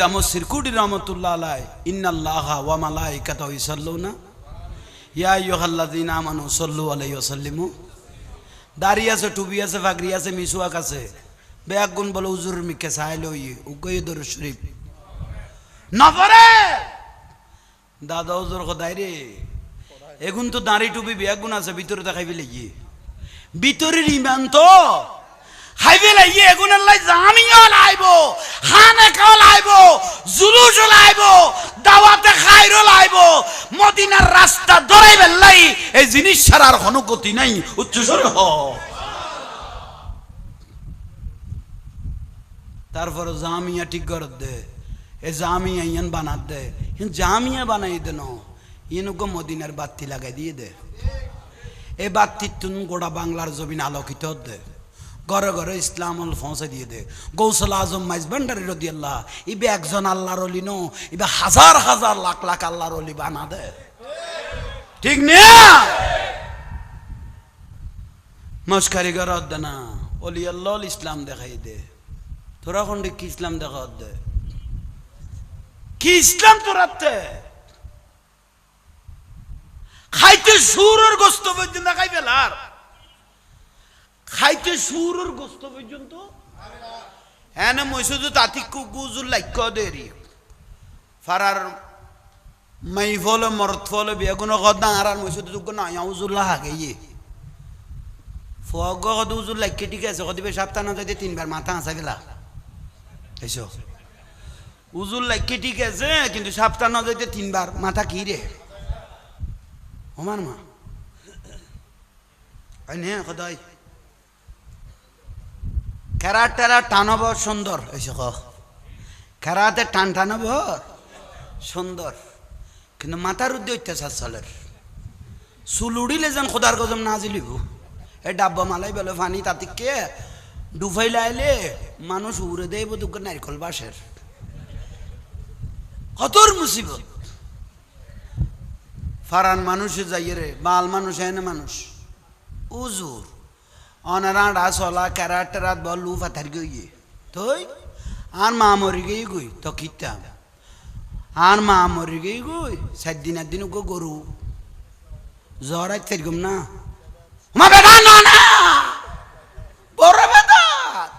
দামো সিরকুডি রহমতুল্লাহ ইন্নাল্লাহ ওয়া মালাইকাতাহু ইয়া আইয়ুহাল্লাযীনা আমানু সাল্লু আলাইহি ওয়া সাল্লিমু দাড়ি আছে, টুপি আছে, ফাগরি আছে, মিসওয়াক আছে। বেয়াক গুণ বলে উজুর মিকে সাইলো ই উগই দর শরীফ। নফরে! দাদা উজুর খদাই রে। এগুন তো দাড়ি বেয়াক গুণ আছে, ভিতরে দেখাই ফেলে গিয়ে ভিতরের ইমান তো হাইবে লাইয়ে এগুন আল্লাহ জামিও লাইব, হানে কাও লাইব জুলুস লাইব, দাওয়াতে খাইরো লাইব, মদিনার রাস্তা দরাই বেল্লাই এই জিনিস ছাড়ার কোনো গতি নাই উচ্চস্বর হ। তারপর জামিয়া ঠিক করে দে, এ জামিয়া ইয়ান বানাত দে জামিয়া বানাই দেন ইনুকে মদিনার বাতি লাগাই দিয়ে দে। এ বাতি তুন গোটা বাংলার জমিন আলোকিত দে। ঘরে ঘরে ইসলাম পৌঁছে দিয়ে দে। গৌসল আজম মাইজ ভান্ডারি রদি আল্লাহ ইবে একজন আল্লাহর অলি নো, ইবে হাজার হাজার লাখ লাখ আল্লাহর অলি বানা দে। ঠিক না? মস্কারি ঘর দে না, অলি আল্লাহ ইসলাম দেখাই দে। তোরা কোনটি কি ইসলাম দেখা দে? কি ইসলাম তোরাতে খাইতে সুরের গোস্ত পর্যন্ত খাই ফেলার খাইতে সুরের গোস্ত পর্যন্ত? হ্যাঁ মৈসুদু তাতি কুকুজুর লাক্য দেরি ফারার মাই ফলে মরত ফলে বেগুন কদা আর আর মৈসুদু তুক না উজুল্লাহ হাগে ইয়ে। ফগ কদ উজুর লাক্য ঠিক আছে কদিবে সপ্তাহ না যাইতে তিনবার মাথা হাসা গেলা। এসো। উজুর লাক্য ঠিক আছে, কিন্তু সপ্তাহ না যাইতে তিনবার মাথা কি রে? আমার মা। সদায় খেরার টেরা টানব সুন্দর। এসে ক খেরাতে টান টানব সুন্দর। কিন্তু মাথার উদ্দে অত্যাচার চলের। চুল উড়িলে যেন খোদার গজম না জিলিব এ ডাব্বা মালাই বেলে ফানি তাতিকে ডুফাইলে আইলে মানুষ উড়ে দেব দুঃখ নারিকল বাসের কতর মুসিবত। ফারান মানুষে যাইয়ে রে, বাল মানুষ এনে মানুষ। উজুর। অনারা চলা কেরাত টেরাত বল লু ফাথার গিয়ে তই আর মা মরি গিয়ে গই তো কিতাম আর মা মরি গিয়ে গই সাত দিন আট দিন গো গরু জ্বর আজ তেরকম না মা বেদা না না বড় বেদাত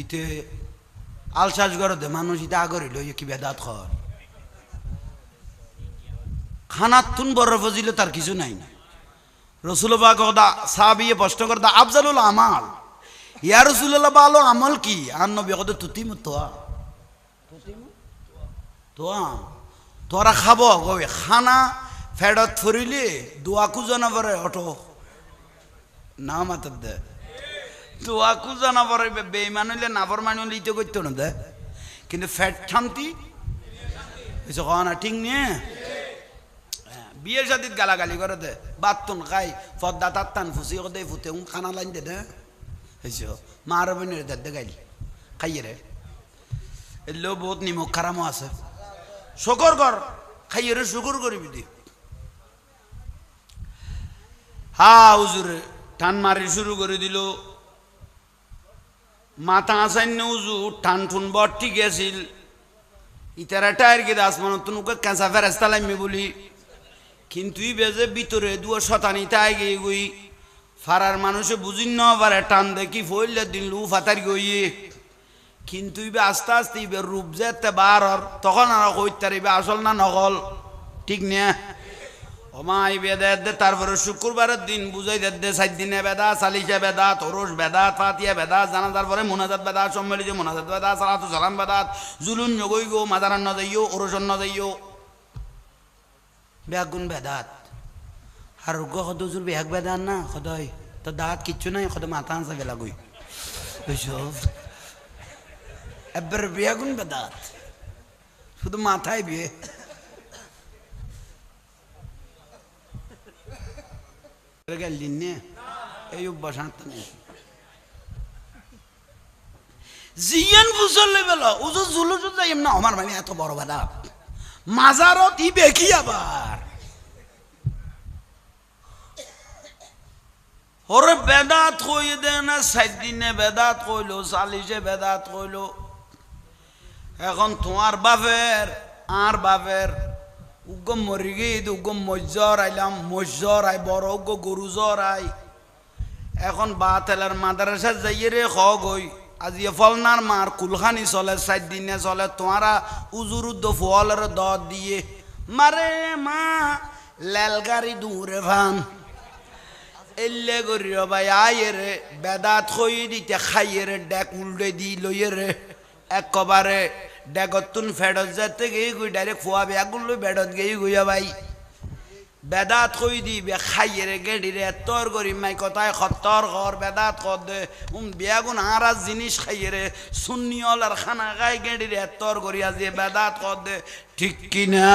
ইতে আলসাজ গর দে মানুষ ইতে আগরিল কি বেদাত খর খানাত তুন বড় ফজিল তার কিছু নাই রসুলবা কথা সাবিয়ে প্রশ্ন করতা আফজালুল আমাল। ইয়া রসুল্লাহ ভালো আমল কি? আর নবী কত তুতিম তোয়া। তোয়া? তোরা খাব? গবে খানা ফেডত ফুরিলে দোয়াকু জানাবারে, অটো। না মাতার দে। দোয়াকু জানাবারে বেইমান হইলে নাবর মান হইলে ইতে করতো না দে। কিন্তু ফ্যাট থামতি না, ঠিক নিয়ে। বিয়ের সাথে গালাগালি করে দে বাতুন খাই, ফদ্দা তাত্তান ফুসি দে ফুতে উন খানা লাইন দে হয়েছ মার বোনের দে দে গাইলি, খাইয়ে রে। এলেও বহুত নিমখ খারামও আছে। শকর কর, খাইয়ে রে, শুকর করবি দি। হা উজুরে টান মারি শুরু করে দিল। মাথা আসাইন উজু টান ঠুন বট ঠিক আছিল। ইতারা টায়ার গিয়ে আসমান তুনুকে কাঁচা ফেরাস্তা লাইমি বলি। কিন্তু বেজে ভিতরে দুয়া শতানি তাই গিয়ে গই। ফারার মানুষে বুঝিন না পারে টান দেখি ফইলে দিন লু ফাতার গইয়ে কিন্তু ইবে আস্তে আস্তে ইবে রূপ যেতে বার তখন আর কইতার ইবে আসল না নকল। ঠিক না? ওমা ইবে দে দে, তারপরে শুক্রবারের দিন বুঝাই দে দে, সাত দিনে বেদা, সালিশে বেদা তরস বেদাত ফাতিয়া বেদা জানা পরে মোনাজাত বেদা, সম্মিলিত মোনাজাত বেদা, সালাতু সালাম বেদাত জুলুন নগই গো মাজারান ন যাইও। ওরসন ন বেগুন বেদাত আর গো সদুজুর বেহাগ বেদান না, সদয়। তো দাঁত কিচ্ছু নাই সদ মাথা আনসা গেলা গই এবার বেগুন বেদাত শুধু মাথায় বিয়ে। গেলিন এই অভ্যাস আনতে নেই। জিয়ান বুঝলে বেলা উজু জুলু যাইম না আমার মানে এত বড় বেদাত মাজারত ই বেকি আবার? ওরে বেদাত কই দে না সাত দিনে বেদাত কইলো চালিশে বেদাত কইলো। এখন তোমার বাপের, আর বাপের, উগ্গ মরি গিয়ে উগ্গ মজ্জর আইলাম, মজ্জর আই, বড় উগ্গ গরু আই। এখন বা তেলার মাদারাসা যাইয়ে রে খ গই আজি ফলনার মার কুলখানি চলে চার দিনে চলে তোমারা উজুর ফলের দ দিয়ে। মারে মা লেলগাড়ি দূরে ভান। এল্লে করি ভাই আয়ে রে বেদাত খই দিতে খাইয়ে রে ডেক উল্টে দি লইয়ে রে একবারে ডেগতুন ফেডত যেতে গিয়ে গুই ডাইরেক্ট ফুয়া বেগুলো বেডত গিয়ে গুইয়া ভাই বেদাত কই দি, বে খাইয়ে রে গেডি রে তোর করি মাই কথায় খত্তর ঘর বেদাত কর দে। উম, বিয়াগুন আরাজ জিনিস খাইয়ে রে সুন্নিয়ল আর খানা খাই গেডি রে তোর করি আজি বেদাত কর দে। ঠিক কিনা?